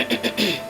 Ahem.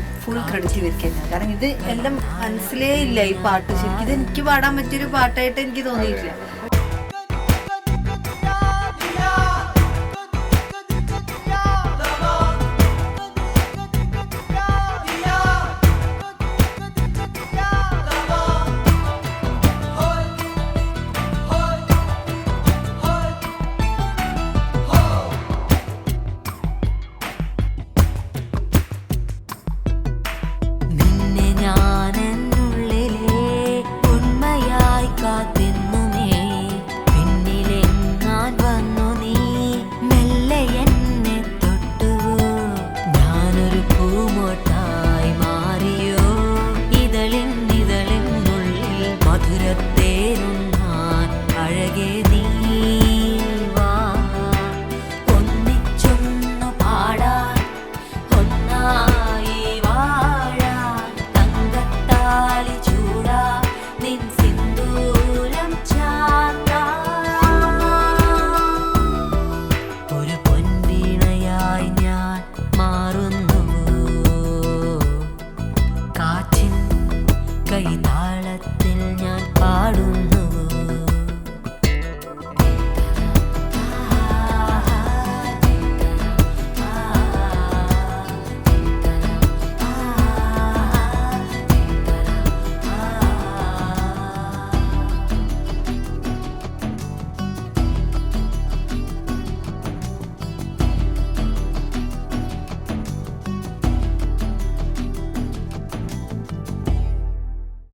Credit ഇവർക്ക് തന്നെയാണ് കാരണം ഇത് എല്ലാം മനസ്സിലേ ഇല്ല ഈ പാട്ട്. ശരിക്കും ഇത് എനിക്ക് പാടാൻ പറ്റിയൊരു പാട്ടായിട്ട് എനിക്ക് തോന്നിയിട്ടില്ല.